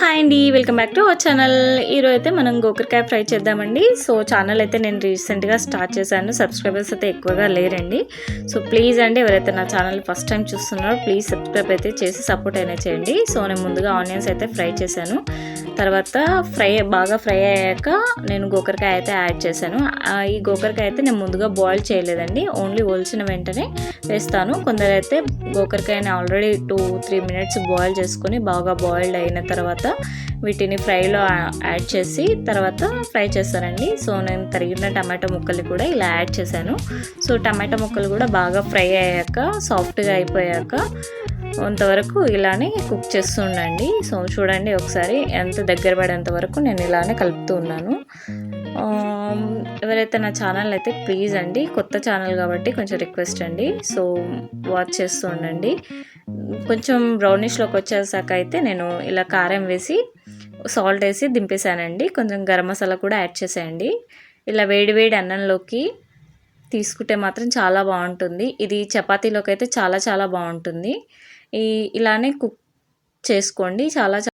Hi అండి. Welcome back to our channel. ఈరోజు అయితే మనం గోకరకాయ ఫ్రై చేద్దామండి. సో ఛానల్ అయితే నేను రీసెంట్గా స్టార్ట్ చేశాను. సబ్స్క్రైబర్స్ అయితే ఎక్కువగా లేరండి. సో ప్లీజ్ అండి ఎవరైతే నా ఛానల్ ఫస్ట్ టైం చూస్తున్నారో ప్లీజ్ సబ్స్క్రైబ్ అయితే చేసి సపోర్ట్ అయినా చేయండి. సో నేను ముందుగా ఆనియన్స్ అయితే ఫ్రై చేశాను. తర్వాత ఫ్రై బాగా ఫ్రై అయ్యాక నేను గోకరకాయ అయితే యాడ్ చేశాను. ఈ గోకరకాయ అయితే నేను ముందుగా బాయిల్ చేయలేదండి. ఓన్లీ ఒలిచిన వెంటనే వేస్తాను. కొందరైతే గోకరకాయని already two three minutes boil చేసుకొని బాగా బాయిల్డ్ అయిన తర్వాత వీటిని ఫ్రైలో యాడ్ చేసి తర్వాత ఫ్రై చేస్తానండి సో నేను తరిగిన టమాటో ముక్కలు కూడా ఇలా యాడ్ చేశాను. సో టమాటో ముక్కలు కూడా బాగా ఫ్రై అయ్యాక సాఫ్ట్గా అయిపోయాక కొంతవరకు ఇలానే కుక్ చేస్తూ ఉండండి సో చూడండి ఒకసారి ఎంత దగ్గర పడేంత వరకు నేను ఇలానే కలుపుతూ ఉన్నాను. ఎవరైతే నా ఛానల్ అయితే ప్లీజ్ అండి కొత్త ఛానల్ కాబట్టి కొంచెం రిక్వెస్ట్ అండి. సో వాచ్ చేస్తూ ఉండండి. కొంచెం బ్రౌనిష్లోకి వచ్చేసాక అయితే నేను ఇలా కారం వేసి సాల్ట్ వేసి దింపేశానండి. కొంచెం గరం మసాలా కూడా యాడ్ చేసేయండి. ఇలా వేడి వేడి అన్నంలోకి తీసుకుంటే మాత్రం చాలా బాగుంటుంది. ఇది చపాతీలోకి అయితే చాలా చాలా బాగుంటుంది. ఈ ఇలానే కుక్ చేసుకోండి. చాలా